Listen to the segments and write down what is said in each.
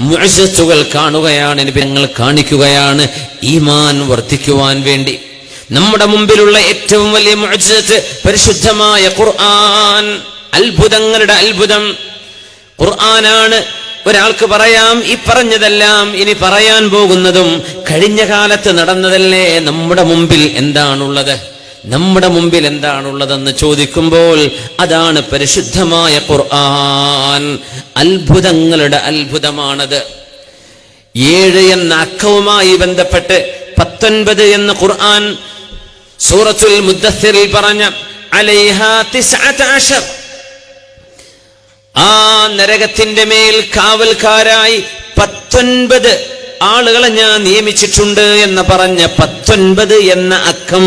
മുഅ്ജിസത്തുകൾ കാണുകയാണ് ഞങ്ങൾ കാണിക്കുകയാണ് ഈമാൻ വർദ്ധിക്കുവാൻ വേണ്ടി. നമ്മുടെ മുമ്പിലുള്ള ഏറ്റവും വലിയ മുഅ്ജിസത്ത് പരിശുദ്ധമായ ഖുർആൻ. അത്ഭുതങ്ങളുടെ അത്ഭുതം. ഖുർആനാണ് ഒരാൾക്ക് പറയാം ഈ പറഞ്ഞതെല്ലാം ഇനി പറയാൻ പോകുന്നതും കഴിഞ്ഞ കാലത്ത് നടന്നതല്ലേ നമ്മുടെ മുമ്പിൽ എന്താണുള്ളത്? നമ്മുടെ മുമ്പിൽ എന്താണുള്ളതെന്ന് ചോദിക്കുമ്പോൾ അതാണ് പരിശുദ്ധമായ ഖുർആൻ. അത്ഭുതങ്ങളുടെ അത്ഭുതമാണത്. ഏഴ് എന്ന അക്കവുമായി ബന്ധപ്പെട്ട് പത്തൊൻപത് എന്ന ഖുർആൻ സൂറത്തുൽ മുദ്ദസ്സിറിൽ പറഞ്ഞ ആ നരകത്തിന്റെ മേൽ കാവൽക്കാരായി പത്തൊൻപത് ആളുകളെ ഞാൻ നിയമിച്ചിട്ടുണ്ട് എന്ന് പറഞ്ഞ പത്തൊൻപത് എന്ന അക്കം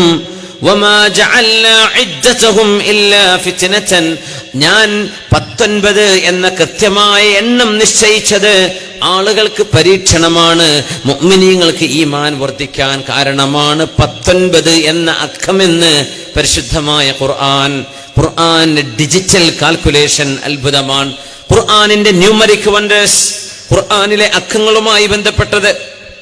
ഞാൻ പത്തൊൻപത് എന്ന കൃത്യമായ എണ്ണം നിശ്ചയിച്ചത് ആളുകൾക്ക് പരീക്ഷണമാണ് മുഗ്മിനീങ്ങൾക്ക് ഈ മാൻ വർദ്ധിക്കാൻ കാരണമാണ് പത്തൊൻപത് എന്ന അക്കമെന്ന് പരിശുദ്ധമായ ഖുർആൻ. ഖുർആന്റെ ഡിജിറ്റൽ കാൽക്കുലേഷൻ അത്ഭുതമാണ്. ഖുർആാനിന്റെ ന്യൂമറിക് വണ്ടേഴ്സ് ഖുർആാനിലെ അക്കങ്ങളുമായി ബന്ധപ്പെട്ടത്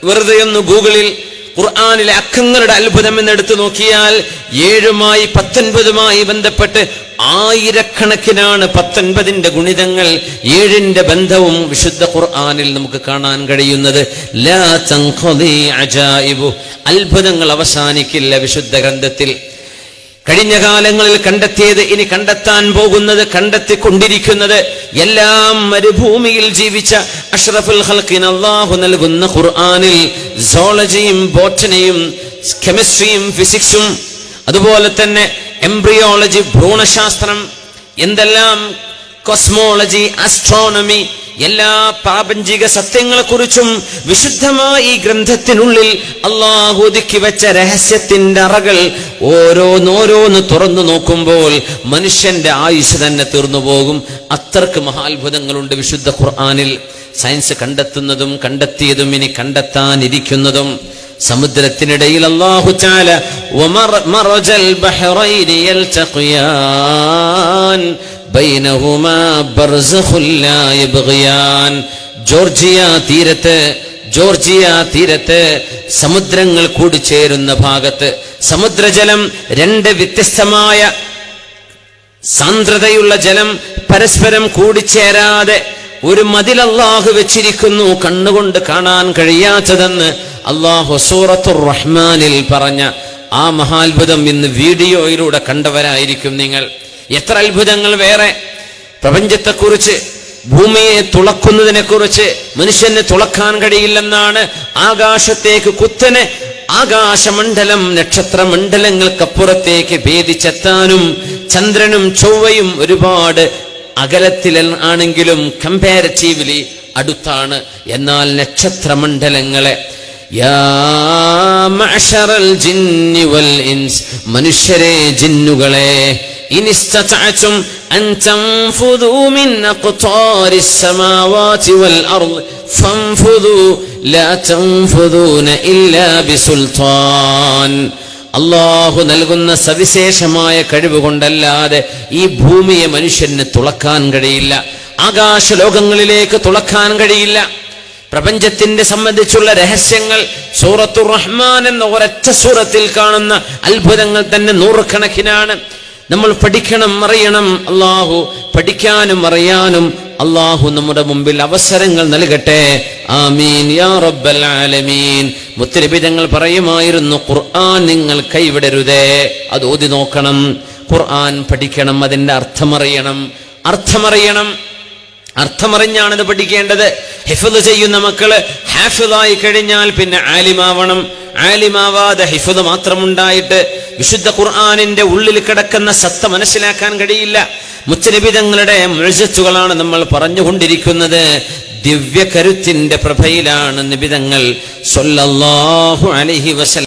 വെറുതെ ഒന്ന് ഗൂഗിളിൽ ഖുർആനിലെ അക്കങ്ങളുടെ അത്ഭുതം എന്ന് എടുത്തു നോക്കിയാൽ ഏഴുമായി പത്തൊൻപതുമായി ബന്ധപ്പെട്ട് ആയിരക്കണക്കിനാണ് പത്തൊൻപതിന്റെ ഗുണിതങ്ങൾ ഏഴിന്റെ ബന്ധവും വിശുദ്ധ ഖുർആാനിൽ നമുക്ക് കാണാൻ കഴിയുന്നത്. അത്ഭുതങ്ങൾ അവസാനിക്കില്ല വിശുദ്ധ ഗ്രന്ഥത്തിൽ. കഴിഞ്ഞ കാലങ്ങളിൽ കണ്ടെത്തിയത് ഇനി കണ്ടെത്താൻ പോകുന്നത് കണ്ടെത്തിക്കൊണ്ടിരിക്കുന്നത് എല്ലാം മരുഭൂമിയിൽ ജീവിച്ച അഷ്റഫുൽ ഹൽക്കിന് അള്ളാഹു നൽകുന്ന ഖുർആാനിൽ സോളജിയും ബോട്ടനിയും കെമിസ്ട്രിയും ഫിസിക്സും അതുപോലെ തന്നെ എംബ്രിയോളജി ഭ്രൂണശാസ്ത്രം എന്തെല്ലാം കോസ്മോളജി ആസ്ട്രോണമി എല്ലാ പ്രാപഞ്ചിക സത്യങ്ങളെക്കുറിച്ചും വിശുദ്ധമായ ഈ ഗ്രന്ഥത്തിനുള്ളിൽ അള്ളാഹു ഒതുക്കി വെച്ച രഹസ്യത്തിന്റെ അറകൾ ഓരോന്നോരോന്ന് തുറന്നു നോക്കുമ്പോൾ മനുഷ്യന്റെ ആയുസ് തന്നെ തീർന്നു പോകും. അത്രയ്ക്ക് മഹാത്ഭുതങ്ങളുണ്ട് വിശുദ്ധ ഖുർആാനിൽ. സയൻസ് കണ്ടെത്തുന്നതും കണ്ടെത്തിയതും ഇനി കണ്ടെത്താനിരിക്കുന്നതും. സമുദ്രത്തിനിടയിൽ അള്ളാഹു ചാല ജോർജിയ തീരത്ത് ജോർജിയ തീരത്ത് സമുദ്രങ്ങൾ കൂടിച്ചേരുന്ന ഭാഗത്ത് സമുദ്രജലം രണ്ട് വ്യത്യസ്തമായ സാന്ദ്രതയുള്ള ജലം പരസ്പരം കൂടിച്ചേരാതെ ഒരു മതിൽ അള്ളാഹു വെച്ചിരിക്കുന്നു കണ്ണുകൊണ്ട് കാണാൻ കഴിയാത്തതെന്ന് അള്ളാഹു സൂറത്തുർ റഹ്മാനിൽ പറഞ്ഞ ആ മഹാത്ഭുതം ഇന്ന് വീഡിയോയിലൂടെ കണ്ടവരായിരിക്കും നിങ്ങൾ. എത്ര അത്ഭുതങ്ങൾ വേറെ. പ്രപഞ്ചത്തെക്കുറിച്ച് ഭൂമിയെ തുളക്കുന്നതിനെ കുറിച്ച് മനുഷ്യന് തുളക്കാൻ കഴിയില്ലെന്നാണ് ആകാശത്തേക്ക് കുത്തനെ ആകാശമണ്ഡലം നക്ഷത്രമണ്ഡലങ്ങൾക്കപ്പുറത്തേക്ക് ഭേദിച്ചെത്താനും ചന്ദ്രനും ചൊവ്വയും ഒരുപാട് അകലത്തിൽ ആണെങ്കിലും കമ്പാരറ്റീവ്ലി അടുത്താണ്. എന്നാൽ നക്ഷത്രമണ്ഡലങ്ങളെ മനുഷ്യരെ ജിന്നുകളെ അൻ തൻഫുദൂ മിൻ അഖ്താരിസ് സമാവാതി വൽ അർദ് ഫൻഫുദൂ ലാ തൻഫുദൂന ഇല്ലാ ബിസുൽത്താൻ അള്ളാഹു നൽകുന്ന സവിശേഷമായ കഴിവ് കൊണ്ടല്ലാതെ ഈ ഭൂമിയെ മനുഷ്യന് തുളക്കാൻ കഴിയില്ല ആകാശ ലോകങ്ങളിലേക്ക് തുളക്കാൻ കഴിയില്ല. പ്രപഞ്ചത്തിന്റെ സംബന്ധിച്ചുള്ള രഹസ്യങ്ങൾ സൂറത്തു റഹ്മാൻ എന്ന ഒരൊറ്റ സൂറത്തിൽ കാണുന്ന അത്ഭുതങ്ങൾ തന്നെ നൂറുകണക്കിനാണ്. നമ്മൾ പഠിക്കണം അറിയണം. അള്ളാഹു പഠിക്കാനും അറിയാനും അള്ളാഹു നമ്മുടെ മുമ്പിൽ അവസരങ്ങൾ നൽകട്ടെ. ആമീൻ. യാ റബ്ബൽ ആലമീൻ. മുത്തരബിതങ്ങൾ പറയുമായിരുന്നു ഖുർആൻ നിങ്ങൾ കൈവിടരുതേ. അത് ഓതി നോക്കണം. ഖുർആൻ പഠിക്കണം അതിന്റെ അർത്ഥമറിയണം. അർത്ഥമറിയണം. അർത്ഥമറിഞ്ഞാണിത് പഠിക്കേണ്ടത്. ഹിഫദ് ചെയ്യുന്ന മക്കൾ ഹാഫിദായി കഴിഞ്ഞാൽ പിന്നെ ആലിമാവണം. ആലിമാവാതെ ഹിഫുദ് മാത്രമുണ്ടായിട്ട് വിശുദ്ധ ഖുർആാനിന്റെ ഉള്ളിൽ കിടക്കുന്ന സത്ത മനസ്സിലാക്കാൻ കഴിയില്ല. മുച്ചനിബിതങ്ങളുടെ മുഴച്ചുകളാണ് നമ്മൾ പറഞ്ഞുകൊണ്ടിരിക്കുന്നത്. ദിവ്യ കരുത്തിന്റെ പ്രഭയിലാണ് നിബിതങ്ങൾ സൊല്ലാഹു അലഹി വസൽ